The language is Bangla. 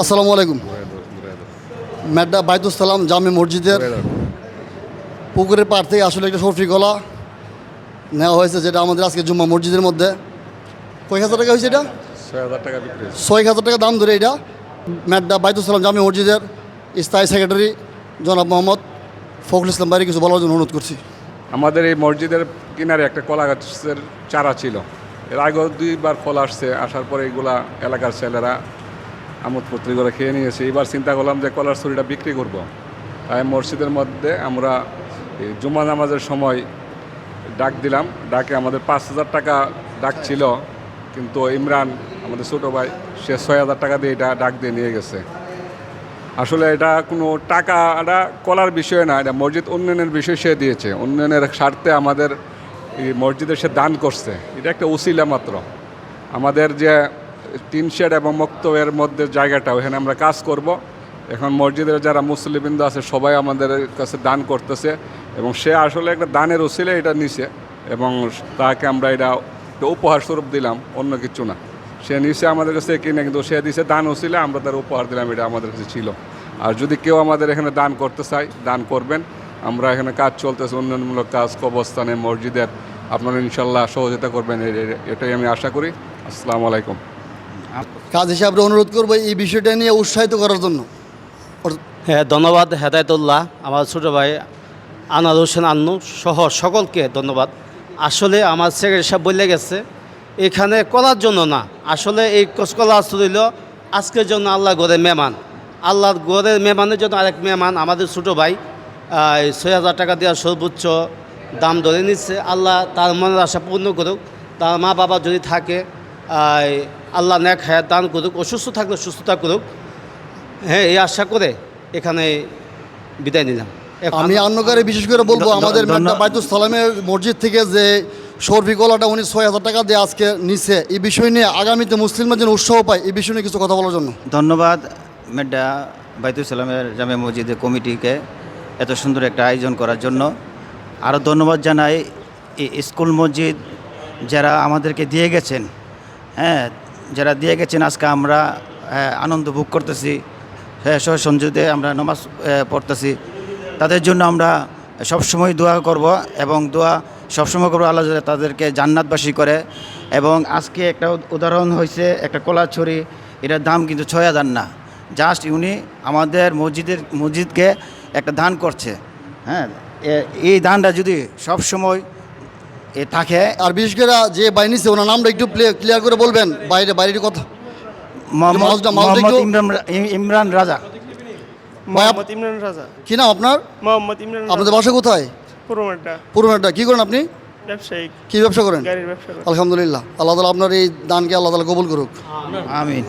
আসসালামু আলাইকুম। ম্যাডা বাইতুসালাম জামে মসজিদের পুকুরের পাড় থেকে আসলে একটা সরফি গলা নেওয়া হয়েছে যেটা আমাদের আজকে জুম্মা মসজিদের মধ্যে। কয় হাজার টাকা হয়েছে এটা? ছয় হাজার টাকা বিক্রি হয়েছে। ছয় হাজার টাকা দাম ধরে এটা। ম্যাডা বাইতুসালাম জামে মসজিদের স্থায়ী সেক্রেটারি জনাব মোহাম্মদ ফখরুল ইসলাম বাইরে কিছু বলার জন্য অনুরোধ করছি। আমাদের এই মসজিদের কিনারে একটা কলা গাছের চারা ছিল। এর আগেও দুইবার ফল আসছে আসার পরে এগুলা এলাকার ছেলেরা আমোদ পত্রি করে খেয়ে নিয়েছে। এবার চিন্তা করলাম যে কলার ছুরিটা বিক্রি করব। তাই মসজিদের মধ্যে আমরা জুমা নামাজের সময় ডাক দিলাম। ডাকে আমাদের পাঁচ হাজার টাকা ডাক ছিল, কিন্তু ইমরান, আমাদের ছোটো ভাই, সে ছয় হাজার টাকা দিয়ে এটা ডাক দিয়ে নিয়ে গেছে। আসলে এটা কোনো টাকাটা কলার বিষয় না, এটা মসজিদ উন্নয়নের বিষয় সে দিয়েছে। উন্নয়নের স্বার্থে আমাদের এই মসজিদে সে দান করছে। এটা একটা উসিলা মাত্র। আমাদের যে তিন শেড এবং মক্তবের মধ্যে জায়গাটা ওখানে আমরা কাজ করব। এখন মসজিদের যারা মুসলিমবৃন্দ আছে, সবাই আমাদের কাছে দান করতেছে। এবং সে আসলে একটা দানের উসিলে এটা নিছে এবং তাকে আমরা এটা উপহার স্বরূপ দিলাম, অন্য কিছু না। সে নিচে আমাদের কাছে কিনে কিন্তু সে দিছে দান উসিলে আমরা তার উপহার দিলাম, এটা আমাদের কাছে ছিল। আর যদি কেউ আমাদের এখানে দান করতে চায়, দান করবেন। আমরা এখানে কাজ চলতেছে, উন্নয়নমূলক কাজ কবস্থানে মসজিদের। আপনারা ইনশাল্লাহ সহযোগিতা করবেন এটাই আমি আশা করি। আসসালামু আলাইকুম। কাজ হিসাবে অনুরোধ করব এই বিষয়টা নিয়ে উৎসাহিত করার জন্য। হ্যাঁ ধন্যবাদ হেদায়তুল্লাহ, আমার ছোটো ভাই আনার হোসেন আন্নু সহ সকলকে ধন্যবাদ। আসলে আমার সেক্রেটারি সাহেব বলে গেছে, এখানে কলার জন্য না, আসলে এই কলা হইল, আজকের জন্য আল্লাহ গড়ের মেহমান। আল্লাহর গড়ের মেহমানের জন্য আরেক মেহমান, আমাদের ছোটো ভাই ছয় হাজার টাকা দেওয়ার সর্বোচ্চ দাম ধরে নিচ্ছে। আল্লাহ তার মনের আশা পূর্ণ করুক, তার মা বাবা যদি থাকে আল্লাহ ন্যাক হায়াত দান করুক অসুস্থ থাকলে সুস্থতা করুক। হ্যাঁ এই আশা করে এখানে বিদায় নিলাম। আমি অন্যকারে বিশেষ করে বলব আমাদের বাইতুল সালামের মসজিদ থেকে যে সর্বি গলাটা উনি ছয় হাজার টাকা দিয়ে আজকে নিচ্ছে এই বিষয় নিয়ে আগামীতে মুসলিমরা যেন উৎসাহ পায় এই বিষয় নিয়ে কিছু কথা বলার জন্য। ধন্যবাদ মেড্ডা বাইতুল সালামের জামে মসজিদের কমিটিকে এত সুন্দর একটা আয়োজন করার জন্য। আরও ধন্যবাদ জানাই এই স্কুল মসজিদ যারা আমাদেরকে দিয়ে গেছেন হ্যাঁ যারা দিয়ে গেছেন আজকে আমরা হ্যাঁ, আনন্দ ভোগ করতেছি। হ্যাঁ সঞ্জুতে আমরা নমাজ পড়তেছি। তাদের জন্য আমরা সবসময় দোয়া করব এবং দোয়া সবসময় করব আল্লাহ তাদেরকে জান্নাতবাসী করে। এবং আজকে একটা উদাহরণ হয়েছে একটা কলা ছড়ি এটার দাম কিন্তু ছয় হাজার না। জাস্ট উনি আমাদের মসজিদের মসজিদকে একটা দান করছে। হ্যাঁ এই দানটা যদি সব সময় এ থাকে। আর বিশেষ করে যে বাই নিচ্ছে ওনার নামটা একটু ক্লিয়ার করে বলবেন বাইরে বাইরের কথা। ইমরান ইমরান রাজা। মোহাম্মদ ইমরান রাজা। কি নাম আপনার? মোহাম্মদ ইমরান আপনাদের বাসা কোথায়? পুরোনোটা কি করেন আপনি? ব্যবসায়িক। কি ব্যবসা করেন? গাড়ির ব্যবসা আলহামদুলিল্লাহ। আল্লাহ তালা আপনার এই দানকে আল্লাহ তালা কবুল করুক। আমিন।